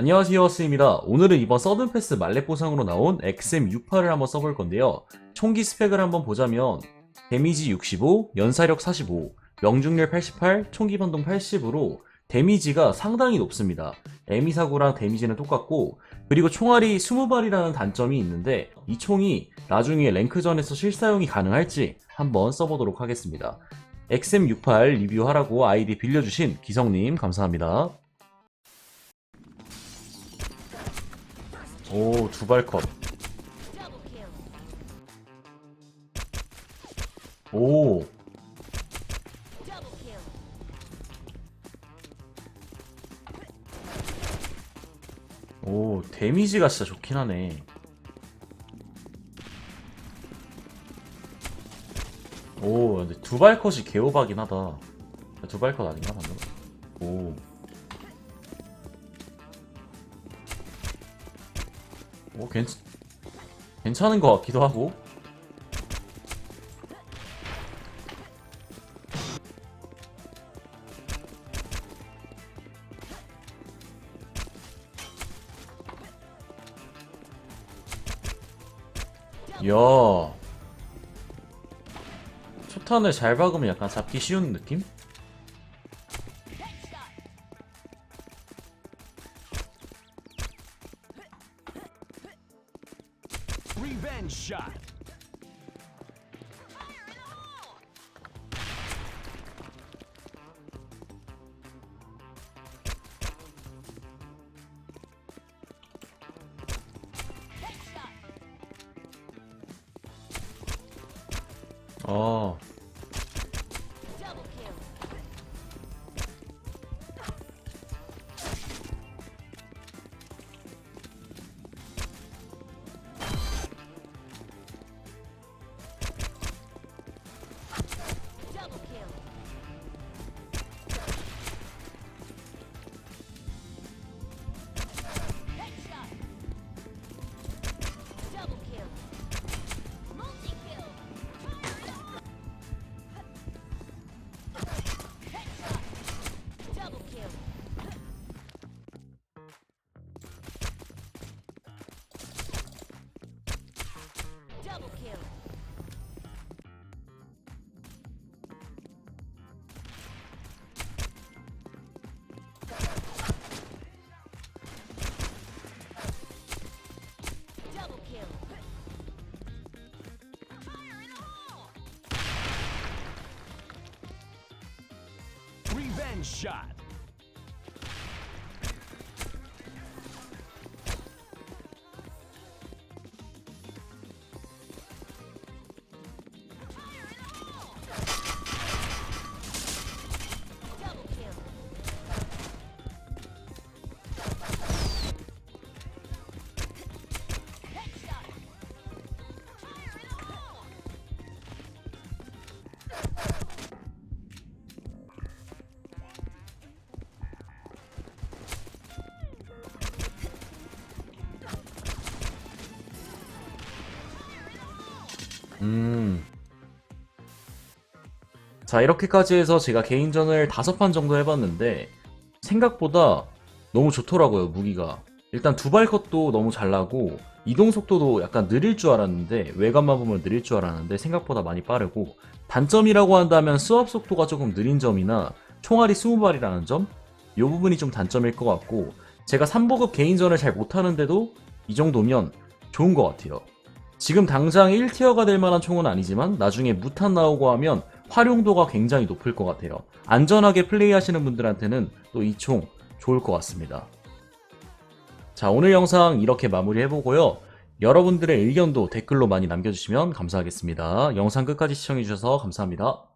안녕하세요 스입니다. 오늘은 이번 서든패스 말렙 보상으로 나온 XM68을 한번 써볼 건데요. 총기 스펙을 한번 보자면 데미지 65, 연사력 45, 명중률 88, 총기 반동 80으로 데미지가 상당히 높습니다. 에미사구랑 데미지는 똑같고 그리고 총알이 20발이라는 단점이 있는데 이 총이 나중에 랭크전에서 실사용이 가능할지 한번 써보도록 하겠습니다. XM68 리뷰하라고 아이디 빌려주신 기성님 감사합니다 오, 두발 컷. 오, 오, 데미지가 진짜 좋긴 하네. 오, 근데 두발 컷이 개오바긴 하다. 두발 컷 아닌가, 방금? 오. 오, 괜, 괜찮은 것 같기도 하고. 이야. 초탄을 잘 박으면 약간 잡기 쉬운 느낌? Revenge shot. 어. Double kill. Revenge shot. 음. 자, 이렇게까지 해서 제가 개인전을 다섯 판 정도 해봤는데, 생각보다 너무 좋더라고요, 무기가. 일단 두발 컷도 너무 잘 나고, 이동 속도도 약간 느릴 줄 알았는데, 외관만 보면 느릴 줄 알았는데, 생각보다 많이 빠르고, 단점이라고 한다면 수압 속도가 조금 느린 점이나, 총알이 20발이라는 점? 이 부분이 좀 단점일 것 같고, 제가 3보급 개인전을 잘 못하는데도, 이 정도면 좋은 것 같아요. 지금 당장 1티어가 될 만한 총은 아니지만 나중에 무탄 나오고 하면 활용도가 굉장히 높을 것 같아요. 안전하게 플레이하시는 분들한테는 또 이 총 좋을 것 같습니다. 자, 오늘 영상 이렇게 마무리해보고요. 여러분들의 의견도 댓글로 많이 남겨주시면 감사하겠습니다. 영상 끝까지 시청해주셔서 감사합니다.